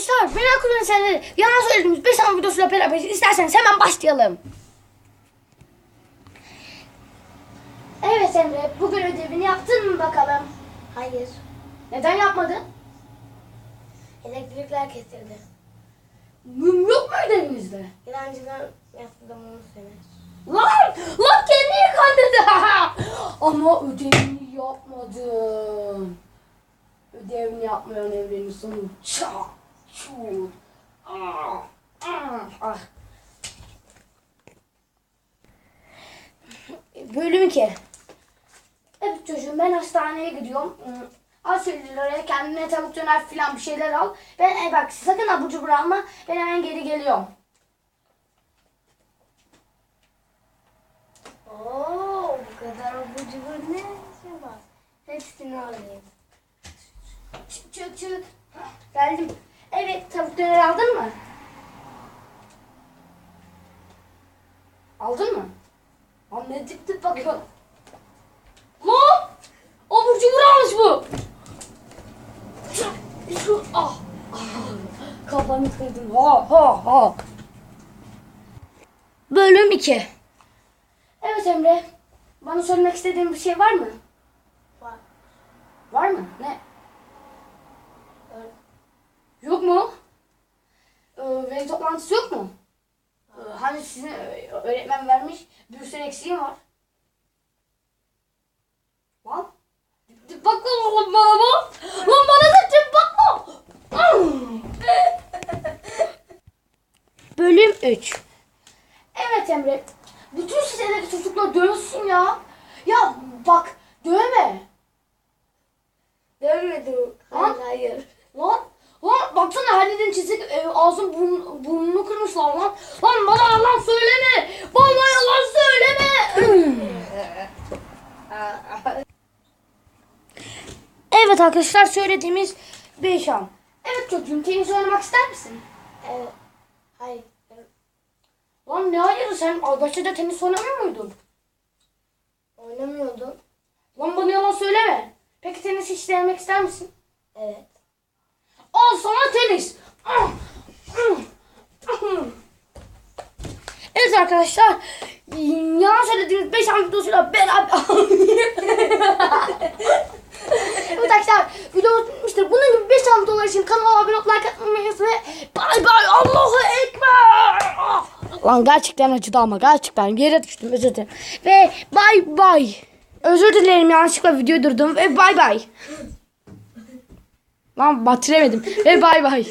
arkadaşlar merak ediyorum senleri. Yalan söylediğimiz 5 tane videosuyla beraber isterseniz hemen başlayalım. Evet Emre bugün ödevini yaptın mı bakalım? Hayır. Neden yapmadın? Elektrikler kesildi. Mum yok mu ödevinizde? İnancıdan yaptım onu söyle. Lan! Lan kendini kandırdı. Ama ödevini yapmadın. Ödevini yapmayan evrenin sonu ça, çu, ah, ah, ah. Bölüm 2. Evet çocuğum ben hastaneye gidiyorum. Hmm, Al liraya kendine tavuk döner filan bir şeyler al. Ben e, bak sakın abur cubur alma. Ben hemen geri geliyorum. Oo, bu kadar abur cubur ne var? Hepsini alayım. Çık çık çık. Geldim. Evet tavuk döner aldın mı? Aldın mı? Lan ne dip dip bakıyor. Lan! Abur cubur almış bu. Şu ah. ah. Kafanı kırdım. Ha ha ha. Bölüm 2. Evet Emre. Bana söylemek istediğin bir şey var mı? Var. Var mı? Ne? Öyle. Yok mu? Ee, veli toplantısı yok mu? Ee, hani sizin e, öğretmen vermiş bir sürü eksiğim var. Lan? Bakma oğlum bana lan. Lan bana da dip bakma. Bölüm 3 Evet Emre. Bütün sitelerdeki çocuklar dövsün ya. Ya bak dövme. Dönmedim. Lan. Hayır, hayır. Yerin çizik e, ağzın burun, burnunu kırmışlar lan. Lan bana yalan söyleme. Bana yalan söyleme. evet arkadaşlar söylediğimiz 5 an. Evet çocuğum tenis oynamak ister misin? Evet. Hayır. Lan ne hayır sen Albaşı'da tenis oynamıyor muydun? Oynamıyordum. Lan bana yalan söyleme. Peki tenis hiç denemek ister misin? Evet. Al sana tenis. Evet arkadaşlar. Yalan söylediğimiz 5 an videosuyla beraber. evet arkadaşlar video bitmiştir. Bunun gibi 5 an videolar için kanala abone olup like atmayı. Ve bay bay Allahu Ekber. Lan gerçekten acıdı ama gerçekten yere düştüm özür dilerim. Ve bay bay. Özür dilerim yanlışlıkla videoyu durdum ve bay bay. Lan batiremedim ve bay bay.